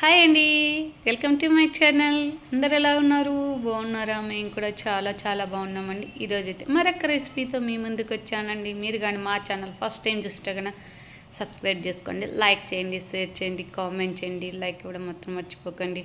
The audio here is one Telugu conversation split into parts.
హాయ్ అండి వెల్కమ్ టు మై ఛానల్ అందరు ఎలా ఉన్నారు? బాగున్నారా? మేము కూడా చాలా చాలా బాగున్నామండి. ఈరోజు అయితే మరొక రెసిపీతో మీ ముందుకు వచ్చానండి. మీరు కానీ మా ఛానల్ ఫస్ట్ టైం చూస్తే కనుక సబ్స్క్రైబ్ చేసుకోండి లైక్ చేయండి షేర్ చేయండి కామెంట్ చేయండి లైక్ ఇవ్వడం మాత్రం మర్చిపోకండి.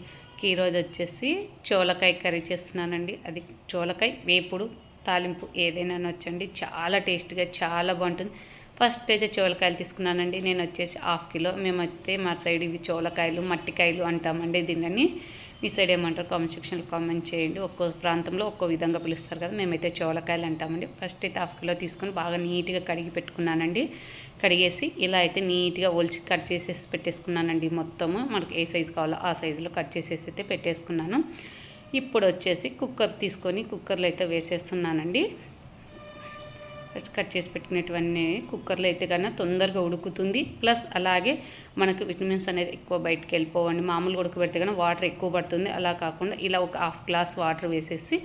ఈరోజు వచ్చేసి చోలకాయ కర్రీ చేస్తున్నానండి. అది చోలకాయ వేపుడు తాలింపు ఏదైనా వచ్చండి చాలా టేస్ట్గా చాలా బాగుంటుంది. ఫస్ట్ అయితే చోలకాయలు తీసుకున్నానండి. నేను వచ్చేసి హాఫ్ కిలో. మేమైతే మా సైడ్ ఇవి చోలకాయలు మట్టికాయలు అంటామండి దీనిని. మీ సైడ్ ఏమంటారు కామెంట్ సెక్షన్లో కామెంట్ చేయండి. ఒక్కో ప్రాంతంలో ఒక్కో విధంగా పిలుస్తారు కదా మేమైతే చోలకాయలు అంటామండి. ఫస్ట్ అయితే హాఫ్ కిలో తీసుకొని బాగా నీట్గా కడిగి పెట్టుకున్నానండి. కడిగేసి ఇలా అయితే నీట్గా ఒలిచి కట్ చేసేసి పెట్టేసుకున్నానండి మొత్తము. మనకి ఏ సైజు కావాలో ఆ సైజులో కట్ చేసేసి అయితే పెట్టేసుకున్నాను. ఇప్పుడు వచ్చేసి కుక్కర్ తీసుకొని కుక్కర్లో అయితే వేసేస్తున్నానండి. ఫస్ట్ కట్ చేసి పెట్టినటువన్నీ కుక్కర్లో అయితే కన్నా తొందరగా ఉడుకుతుంది. ప్లస్ అలాగే మనకు విటమిన్స్ అనేది ఎక్కువ బయటకు వెళ్ళిపోవండి. మామూలుగా ఉడకబెడితే కన్నా వాటర్ ఎక్కువ పడుతుంది. అలా కాకుండా ఇలా ఒక హాఫ్ గ్లాస్ వాటర్ వేసేసి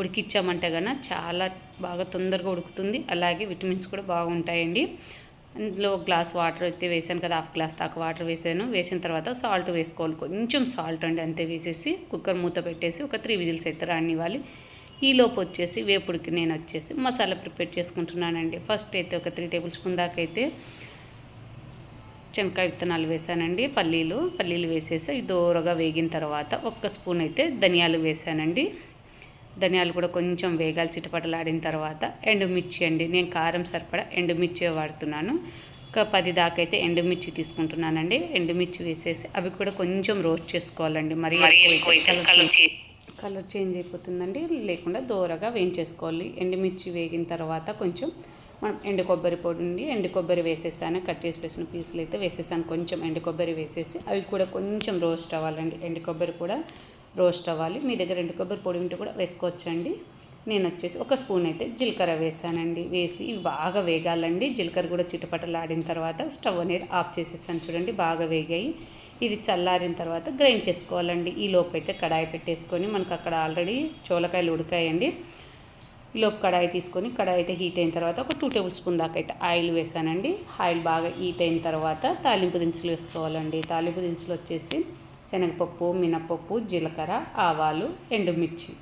ఉడికిచ్చామంటే కన్నా చాలా బాగా తొందరగా ఉడుకుతుంది. అలాగే విటమిన్స్ కూడా బాగుంటాయండి. అందులో ఒక గ్లాస్ వాటర్ అయితే వేసాను కదా హాఫ్ గ్లాస్ దాకా వాటర్ వేసాను వేసిన తర్వాత సాల్ట్ వేసుకోవాలి. కొంచెం సాల్ట్ అండి అంతే వేసేసి కుక్కర్ మూత పెట్టేసి ఒక త్రీ విజిల్స్ అయితే రానివ్వాలి. ఈలోపు వచ్చేసి వేపుడికి నేను వచ్చేసి మసాలా ప్రిపేర్ చేసుకుంటున్నానండి. ఫస్ట్ అయితే ఒక త్రీ టేబుల్ స్పూన్ దాకా అయితే చెనక్కాయ విత్తనాలు వేసానండి పల్లీలు పల్లీలు వేసేసి దోరగా దూరగా వేగిన తర్వాత ఒక్క స్పూన్ అయితే ధనియాలు వేసానండి ధనియాలు కూడా కొంచెం వేగాలి చిటపటలాడిన తర్వాత ఎండుమిర్చి అండి. నేను కారం సరిపడా ఎండుమిర్చి వాడుతున్నాను. ఒక పది దాకా అయితే ఎండుమిర్చి తీసుకుంటున్నానండి. ఎండుమిర్చి వేసేసి అవి కూడా కొంచెం రోస్ట్ చేసుకోవాలండి. మరి కలర్ చేంజ్ అయిపోతుందండి. లేకుండా దూరగా వేయించేసుకోవాలి. ఎండుమిర్చి వేగిన తర్వాత కొంచెం మనం ఎండు కొబ్బరి పొడి ఉండి ఎండు కొబ్బరి వేసేసాను. కట్ చేసి వేసిన పీసులు అయితే వేసేసాను. కొంచెం ఎండు కొబ్బరి వేసేసి అవి కూడా కొంచెం రోస్ట్ అవ్వాలండి. ఎండు కొబ్బరి కూడా రోస్ట్ అవ్వాలి. మీ దగ్గర ఎండు కొబ్బరి పొడి ఉంటే కూడా వేసుకోవచ్చండి. నేను వచ్చేసి ఒక స్పూన్ అయితే జీలకర్ర వేసానండి. వేసి ఇవి బాగా వేగాలండి. జీలకర్ర కూడా చిటపటలాడిన తర్వాత స్టవ్ అనేది ఆఫ్ చేసేసాను చూడండి బాగా వేగాయి. ఇది చల్లారిన తర్వాత గ్రైండ్ చేసుకోవాలండి. ఈ లోపు అయితే కడాయి పెట్టేసుకొని మనకు అక్కడ ఆల్రెడీ చోలకాయలు ఉడికాయండి. ఈ లోపు కడాయి తీసుకొని కడాయి అయితే హీట్ అయిన తర్వాత ఒక టూ టేబుల్ స్పూన్ దాకా అయితే ఆయిల్ వేసానండి. ఆయిల్ బాగా హీట్ అయిన తర్వాత తాలింపు దినుసులు వేసుకోవాలండి. తాలింపు దినుసులు వచ్చేసి శనగపప్పు మినపప్పు జీలకర్ర ఆవాలు ఎండుమిర్చి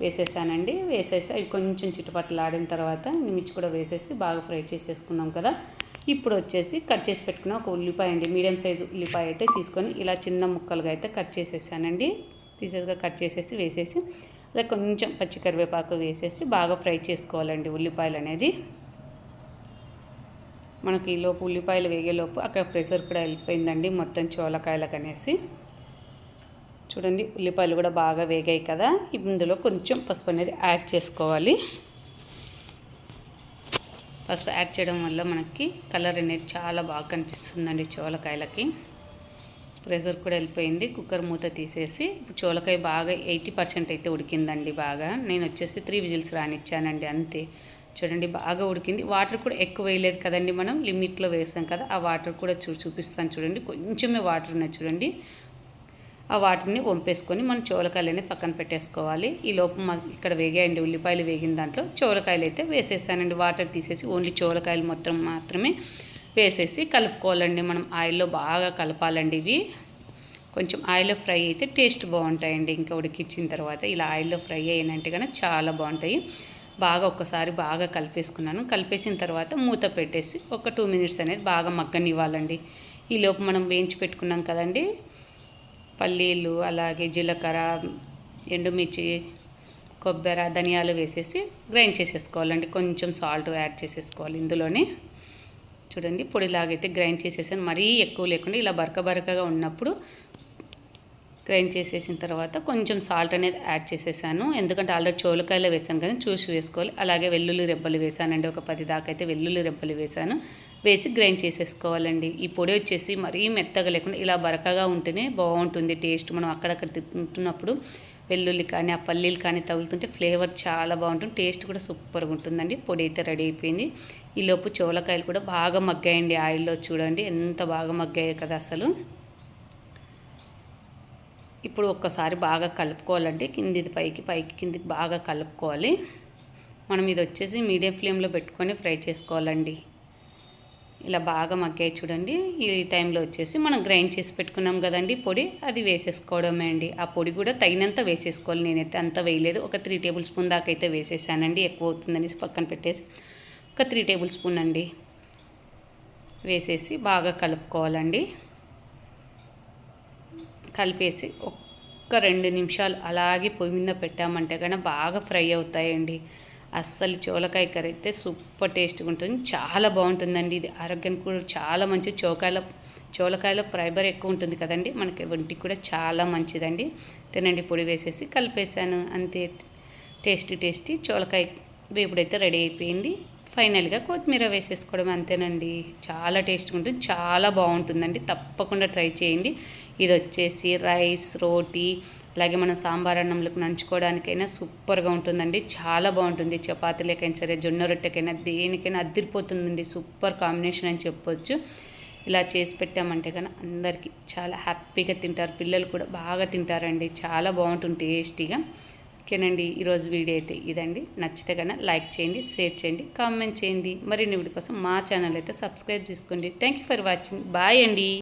వేసేసానండి. వేసేసి అవి కొంచెం చిట్టుపట్టలాడిన తర్వాత మిర్చి కూడా వేసేసి బాగా ఫ్రై చేసేసుకున్నాం కదా. ఇప్పుడు వచ్చేసి కట్ చేసి పెట్టుకున్న ఒక ఉల్లిపాయ అండి. మీడియం సైజు ఉల్లిపాయ అయితే తీసుకొని ఇలా చిన్న ముక్కలుగా అయితే కట్ చేసేసానండి. పీసెస్గా కట్ చేసేసి వేసేసి అలా కొంచెం పచ్చి కరివేపాకు వేసేసి బాగా ఫ్రై చేసుకోవాలండి ఉల్లిపాయలు అనేది. మనకి ఈలోపు ఉల్లిపాయలు వేగేలోపు అక్కడ ప్రెషర్ కూడా వెళ్ళిపోయిందండి మొత్తం చోలకాయలకు అనేసి చూడండి ఉల్లిపాయలు కూడా బాగా వేగాయి కదా. ఇందులో కొంచెం పసుపు అనేది యాడ్ చేసుకోవాలి. పసుపు యాడ్ చేయడం వల్ల మనకి కలర్ అనేది చాలా బాగా కనిపిస్తుందండి చోలకాయలకి. ప్రెషర్ కూడా వెళ్ళిపోయింది. కుక్కర్ మూత తీసేసి చోలకాయ బాగా ఎయిటీ పర్సెంట్ అయితే ఉడికిందండి బాగా. నేను వచ్చేసి త్రీ విజిల్స్ రానిచ్చానండి అంతే. చూడండి బాగా ఉడికింది. వాటర్ కూడా ఎక్కువ వేయలేదు కదండి మనం లిమిట్లో వేసాం కదా ఆ వాటర్ కూడా చూ చూపిస్తాను చూడండి. కొంచెమే వాటర్ ఉన్నాయి చూడండి. ఆ వాటిని వంపేసుకొని మనం చోలకాయలు అనేది పక్కన పెట్టేసుకోవాలి. ఈ లోపు మా ఇక్కడ వేగాయండి ఉల్లిపాయలు వేగిన దాంట్లో చోలకాయలు అయితే వేసేసానండి. వాటర్ తీసేసి ఓన్లీ చోలకాయలు మొత్తం మాత్రమే వేసేసి కలుపుకోవాలండి. మనం ఆయిల్లో బాగా కలపాలండి ఇవి. కొంచెం ఆయిల్లో ఫ్రై అయితే టేస్ట్ బాగుంటాయండి. ఇంకా ఉడికించిన తర్వాత ఇలా ఆయిల్లో ఫ్రై అయినంటే కనుక చాలా బాగుంటాయి. బాగా ఒక్కసారి బాగా కలిపేసుకున్నాను. కలిపేసిన తర్వాత మూత పెట్టేసి ఒక టూ మినిట్స్ అనేది బాగా మగ్గనివ్వాలండి. ఈలోపు మనం వేయించి పెట్టుకున్నాం కదండి. పల్లీలు అలాగే జీలకర్ర ఎండుమిర్చి కొబ్బరి ధనియాలు వేసేసి గ్రైండ్ చేసేసుకోవాలండి. కొంచెం సాల్ట్ యాడ్ చేసేసుకోవాలి ఇందులోనే. చూడండి పొడిలాగైతే గ్రైండ్ చేసేసాను. మరీ ఎక్కువ లేకుండా ఇలా బరక బరకగా ఉన్నప్పుడు గ్రైండ్ చేసేసిన తర్వాత కొంచెం సాల్ట్ అనేది యాడ్ చేసేసాను. ఎందుకంటే ఆల్రెడీ చోలకాయలు వేసాను కదా చూసి వేసుకోవాలి. అలాగే వెల్లుల్లి రెబ్బలు వేసానండి. ఒక పది దాకా అయితే వెల్లుల్లి రెబ్బలు వేసాను. వేసి గ్రైండ్ చేసేసుకోవాలండి. ఈ పొడి వచ్చేసి మరీ మెత్తగా లేకుండా ఇలా బరకగా ఉంటేనే బాగుంటుంది టేస్ట్. మనం అక్కడక్కడ తింటున్నప్పుడు వెల్లుల్లి కానీ ఆ పల్లీలు కానీ తగులుతుంటే ఫ్లేవర్ చాలా బాగుంటుంది. టేస్ట్ కూడా సూపర్గా ఉంటుందండి. పొడి అయితే రెడీ అయిపోయింది. ఈలోపు చోలకాయలు కూడా బాగా మగ్గాయండి ఆయిల్లో చూడండి. ఎంత బాగా మగ్గాయో కదా అసలు. ఇప్పుడు ఒక్కసారి బాగా కలుపుకోవాలంటే కిందిది పైకి పైకి కిందికి బాగా కలుపుకోవాలి. మనం ఇది వచ్చేసి మీడియం ఫ్లేమ్లో పెట్టుకొని ఫ్రై చేసుకోవాలండి. ఇలా బాగా మగ్గాయి చూడండి. ఈ టైంలో వచ్చేసి మనం గ్రైండ్ చేసి పెట్టుకున్నాం కదండి పొడి అది వేసేసుకోవడమే అండి. ఆ పొడి కూడా తగినంత వేసేసుకోవాలి. నేనైతే అంత వేయలేదు. ఒక త్రీ టేబుల్ స్పూన్ దాకా అయితే వేసేసానండి. ఎక్కువ అవుతుందని పక్కన పెట్టేసి ఒక త్రీ టేబుల్ స్పూన్ అండి వేసేసి బాగా కలుపుకోవాలండి. కలిపేసి ఒక్క రెండు నిమిషాలు అలాగే పొయ్యి మీద పెట్టామంటే కన్నా బాగా ఫ్రై అవుతాయండి. అస్సలు చోలకాయ కర్రీ అయితే సూపర్ టేస్ట్గా ఉంటుంది. చాలా బాగుంటుందండి ఇది. ఆరోగ్యానికి కూడా చాలా మంచి చోకాయల చోలకాయలో ఫైబర్ ఎక్కువ ఉంటుంది కదండి. మనకి ఒంటికి కూడా చాలా మంచిదండి. తినండి పొడి వేసేసి కలిపేసాను అంతే. టేస్టీ టేస్టీ చోలకాయ వేపుడైతే రెడీ అయిపోయింది. ఫైనల్గా కొత్తిమీర వేసేసుకోవడం అంతేనండి. చాలా టేస్ట్గా ఉంటుంది చాలా బాగుంటుందండి. తప్పకుండా ట్రై చేయండి. ఇది వచ్చేసి రైస్ రోటీ అలాగే మనం సాంబార్ అన్నంలకు నంచుకోవడానికైనా సూపర్గా ఉంటుందండి. చాలా బాగుంటుంది. చపాతీలకైనా సరే జొన్న రొట్టెకైనా దేనికైనా అద్దరిపోతుందండి సూపర్ కాంబినేషన్ అని చెప్పొచ్చు. ఇలా చేసి పెట్టామంటే కానీ అందరికీ చాలా హ్యాపీగా తింటారు. పిల్లలు కూడా బాగా తింటారండి. చాలా బాగుంటుంది టేస్టీగా. ఓకేనండి. ఈరోజు వీడియో అయితే ఇదండి. నచ్చితే కన్నా లైక్ చేయండి షేర్ చేయండి కామెంట్ చేయండి. మరిన్ని వీడియో కోసం మా ఛానల్ అయితే సబ్స్క్రైబ్ చేసుకోండి. Thank you for watching. Bye అండి.